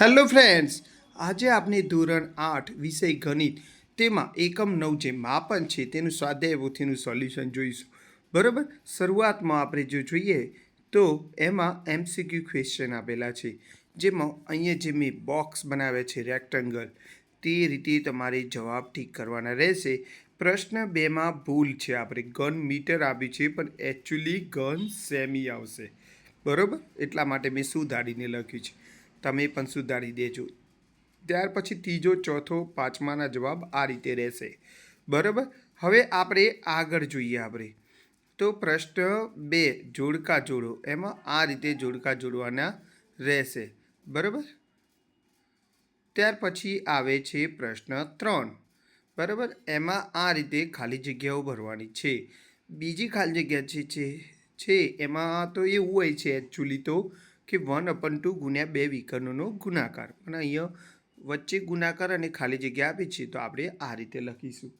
Hello friends, આજે આપણે ધોરણ આઠ વિષય ગણિત, તેમાં એકમ નવ જે માપન છે તેનું સ્વાધ્યાય પોથીનું સોલ્યુશન જોઈશું. બરાબર? શરૂઆતમાં આપણે જો જોઈએ, તો એમાં એમસીક્યુ ક્વેશ્ચન આપેલા છે, જેમાં અહીંયા જે મેં બોક્સ બનાવ્યા છે રેક્ટેંગલ તે રીતે તમારે જવાબ ઠીક કરવાના રહેશે. પ્રશ્ન બેમાં ભૂલ છે, આપણે ગન મીટર આપ્યું છે, પણ એકચ્યુઅલી ગન સેમી આવશે. બરાબર? એટલા માટે મેં સુધારીને લખ્યું છે. તમે પણ સુધારી દેજો. ત્યાર પછી ત્રીજો, ચોથો, પાંચમાના જવાબ આ રીતે રહેશે. બરાબર? હવે આપણે આગળ જોઈએ આપણે. તો પ્રશ્ન બે, જોડકા જોડો. એમાં આ રીતે જોડકા જોડવાના રહેશે. બરાબર? ત્યાર પછી આવે છે પ્રશ્ન ત્રણ. બરાબર? એમાં આ રીતે ખાલી જગ્યાઓ ભરવાની છે. બીજી ખાલી જગ્યા છે છે, એમાં તો એવું હોય છે એકચ્યુઅલી તો કે વન અપન ટુ ગુણ્યા બે વિકર્ણોનો ગુણાકાર. પણ અહીંયા વચ્ચે ગુણાકાર અને ખાલી જગ્યા આપી છે, તો આપણે આ રીતે લખીશું.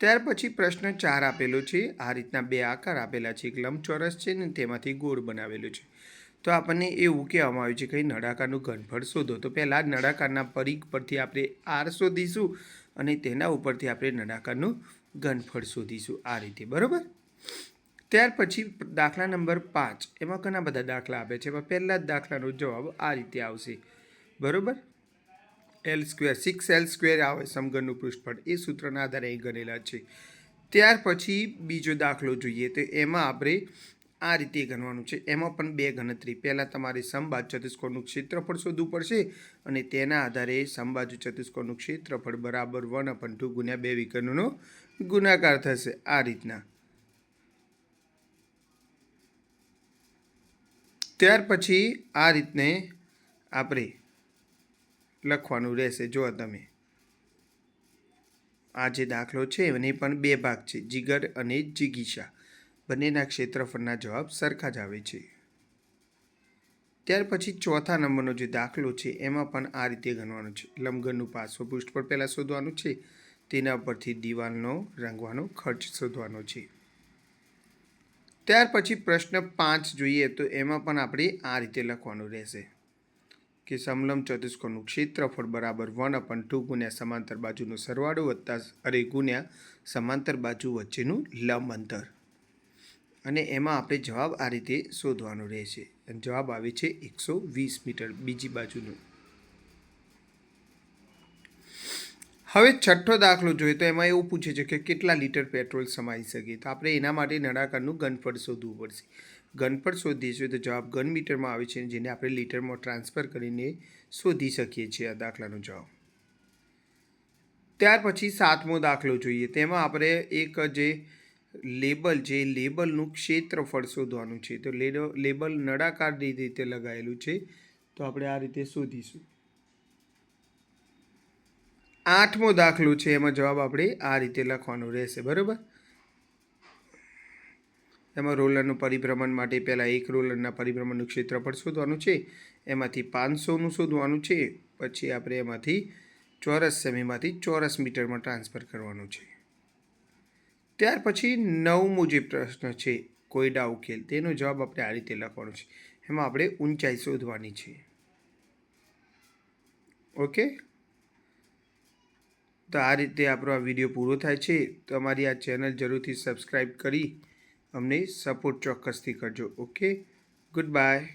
ત્યાર પછી પ્રશ્ન ચાર આપેલો છે, આ રીતના બે આકાર આપેલા છે, એક લંબચોરસ છે ને તેમાંથી ગોળ બનાવેલો છે. તો આપણને એવું કહેવામાં આવ્યું છે કે નળાકારનું ઘનફળ શોધો. તો પહેલાં નળાકારના પરિઘ પરથી આપણે આર શોધીશું અને તેના ઉપરથી આપણે નળાકારનું ઘનફળ શોધીશું. આ રીતે, બરાબર? ત્યાર પછી દાખલા નંબર પાંચ. એમાં ઘણા બધા દાખલા આપે છે. એમાં પહેલા જ દાખલાનો જવાબ આ રીતે આવશે. બરાબર? L square six L square આવે સમઘનનું પૃષ્ઠફળ. એ સૂત્રના આધારે અહીં ગણેલા છે. ત્યાર પછી બીજો દાખલો જોઈએ તો એમાં આપણે આ રીતે ગણવાનું છે. એમાં પણ બે ગણતરી. પહેલાં તમારે સમબાજુ ચતુષ્કોણનું ક્ષેત્રફળ શોધવું પડશે અને તેના આધારે સમબાજુ ચતુષ્કોણનું ક્ષેત્રફળ બરાબર વન અપન ટુ ગુણ્યા બે વિકર્ણનો ગુણાકાર થશે. આ રીતના. ત્યાર પછી આ રીતને આપણે લખવાનું રહેશે. જો તમે. આ જે દાખલો છે એને પણ બે ભાગ છે. જીગર અને જીગીશા. બંનેના ક્ષેત્રફળના જવાબ સરખા જ આવે છે. ત્યાર પછી ચોથા નંબરનો જે દાખલો છે એમાં પણ આ રીતે ગણવાનો છે. લંબઘનનું પાર્શ્વ પૃષ્ઠ પર પહેલાં શોધવાનું છે. તેના પરથી દિવાલનો રંગવાનો ખર્ચ શોધવાનો છે. ત્યાર પછી પ્રશ્ન પાંચ જોઈએ તો એમાં પણ આપણે આ રીતે લખવાનું રહેશે. કે સમલમ ચતુષ્કોણનું ક્ષેત્રફળ બરાબર વન અપન ટુ ગુણ્યા સમાંતર બાજુનો સરવાળો વત્તા અરે ગુણ્યા સમાંતર બાજુ વચ્ચેનું લંબ અંતર. અને એમાં આપણે જવાબ આ રીતે શોધવાનો રહેશે. અને જવાબ આવે છે એકસો વીસ મીટર બીજી બાજુનું. હવે છઠ્ઠો દાખલો જોઈએ તો એમાં એવું પૂછે છે કે કેટલા લીટર પેટ્રોલ સમાઈ શકે? તો આપણે એના માટે નળાકારનું ઘનફળ શોધવું પડશે. ઘનફળ શોધીએ તો જવાબ ઘન મીટરમાં આવે છે જેને આપણે લીટરમાં ટ્રાન્સફર કરીને શોધી શકીએ છીએ આ દાખલાનો જવાબ. ત્યાર પછી સાતમો દાખલો જોઈએ. તેમાં આપણે એક જે લેબલ જે લેબલનું ક્ષેત્રફળ શોધવાનું છે. તો લેબલ નળાકાર રીતે લગાવેલું છે. તો આપણે આ રીતે શોધીશું. આઠમો દાખલો છે, એમાં જવાબ આપણે આ રીતે લખવાનો રહેશે, બરાબર? એમાં રોલરનું પરિભ્રમણ માટે પહેલાં એક રોલરના પરિભ્રમણનું ક્ષેત્રફળ શોધવાનું છે, એમાંથી પાંચસોનું શોધવાનું છે, પછી આપણે એમાંથી ચોરસ સેમીમાંથી ચોરસ મીટરમાં ટ્રાન્સફર કરવાનું છે. ત્યાર પછી નવમો જે પ્રશ્ન છે કોયડા ઉકેલ તેનો જવાબ આપણે આ રીતે લખવાનો છે. એમાં આપણે ઊંચાઈ શોધવાની છે. ઓકે? તો આ રીતે આપણો આ વીડિયો પૂરો થાય છે. તો અમારી આ ચેનલ જરૂરથી સબસ્ક્રાઈબ કરી અમને સપોર્ટ ચોક્કસથી કરજો. ઓકે? Good bye.